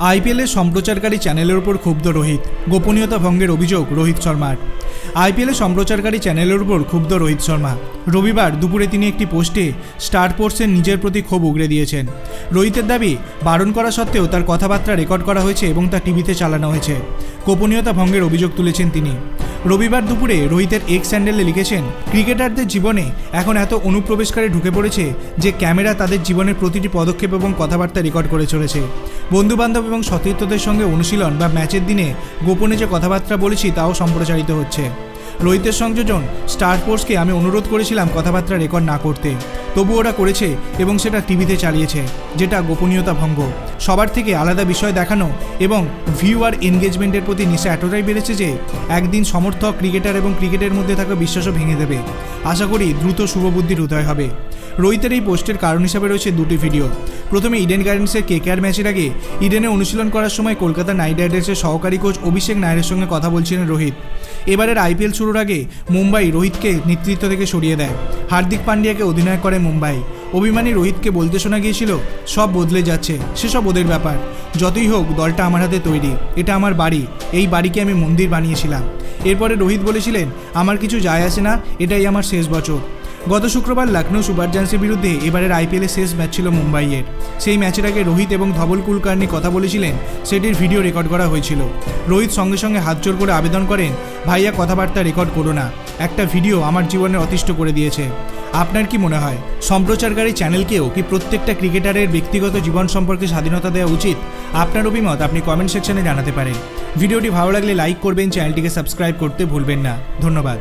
আইপিএলের সম্প্রচারকারী চ্যানেলের উপর ক্ষুব্ধ রোহিত। গোপনীয়তা ভঙ্গের অভিযোগ রোহিত শর্মার। আইপিএলের সম্প্রচারকারী চ্যানেলের উপর ক্ষুব্ধ রোহিত শর্মা। রবিবার দুপুরে তিনি একটি পোস্টে স্টার স্পোর্টসের নিজের প্রতি ক্ষোভ উগড়ে দিয়েছেন। রোহিতের দাবি, বারণ করা সত্ত্বেও তার কথাবার্তা রেকর্ড করা হয়েছে এবং তা টিভিতে চালানো হয়েছে। গোপনীয়তা ভঙ্গের অভিযোগ তুলেছেন তিনি। রবিবার দুপুরে রোহিতের এক স্যান্ডেলে লিখেছেন, ক্রিকেটারদের জীবনে এখন এত অনুপ্রবেশকারী ঢুকে পড়েছে যে ক্যামেরা তাদের জীবনের প্রতিটি পদক্ষেপ এবং কথাবার্তা রেকর্ড করে চলেছে। বন্ধুবান্ধব এবং সতীর্থদের সঙ্গে অনুশীলন বা ম্যাচের দিনে গোপনে যে কথাবার্তা বলেছি তাও সম্প্রচারিত হচ্ছে। রোহিতের সংযোজন স্টার স্পোর্টসকে আমি অনুরোধ করেছিলাম কথাবার্তা রেকর্ড না করতে। তবু ওরা করেছে এবং সেটা টিভিতে চালিয়েছে, যেটা গোপনীয়তা ভঙ্গ। সবার থেকে আলাদা বিষয় দেখানো এবং ভিউয়ার এনগেজমেন্টের প্রতি নেশা এতটাই বেড়েছে যে একদিন সমর্থক ক্রিকেটার এবং ক্রিকেটের মধ্যে থাকা বিশ্বাসও ভেঙে দেবে। আশা করি দ্রুত শুভবুদ্ধির উদয় হবে। রোহিতের এই পোস্টের কারণ হিসাবে রয়েছে দুটি ভিডিও। প্রথমে ইডেন গার্ডেন্সের কেকেআর ম্যাচের আগে ইডেনে অনুশীলন করার সময় কলকাতা নাইট রাইডার্সের সহকারী কোচ অভিষেক নায়ারের সঙ্গে কথা বলছিলেন রোহিত। এবারের আইপিএল শুরুর আগে মুম্বাই রোহিতকে নেতৃত্ব থেকে সরিয়ে দেয়। হার্দিক পান্ডিয়াকে অধিনায়ক করে মুম্বাই। অভিমানী রোহিতকে বলতে শোনা গিয়েছিল, সব বদলে যাচ্ছে সেসব ওদের ব্যাপার। যতই হোক, দলটা আমার হাতে তৈরি, এটা আমার বাড়ি, এই বাড়িকে আমি মন্দির বানিয়েছিলাম। এরপরে রোহিত বলেছিলেন, আমার কিছু যায় আসে না, এটাই আমার শেষ বছর। গত শুক্রবার লখনৌ সুপার জায়ান্টসের বিরুদ্ধে এবারের আইপিএলের শেষ ম্যাচ ছিল মুম্বাইয়ের। সেই ম্যাচের আগে রোহিত এবং ধবল কুলকার্নি কথা বলেছিলেন, সেটির ভিডিও রেকর্ড করা হয়েছিল। রোহিত সঙ্গে সঙ্গে হাত জোর করে আবেদন করেন, ভাইয়া, কথাবার্তা রেকর্ড করো না। একটা ভিডিও আমার জীবনে অতিষ্ঠ করে দিয়েছে। আপনার কি মনে হয়, সম্প্রচারকারী চ্যানেলকেও কি প্রত্যেকটা ক্রিকেটারের ব্যক্তিগত জীবন সম্পর্কে স্বাধীনতা দেওয়া উচিত? আপনার অভিমত আপনি কমেন্ট সেকশনে জানাতে পারেন। ভিডিওটি ভালো লাগলে লাইক করবেন, চ্যানেলটিকে সাবস্ক্রাইব করতে ভুলবেন না। ধন্যবাদ।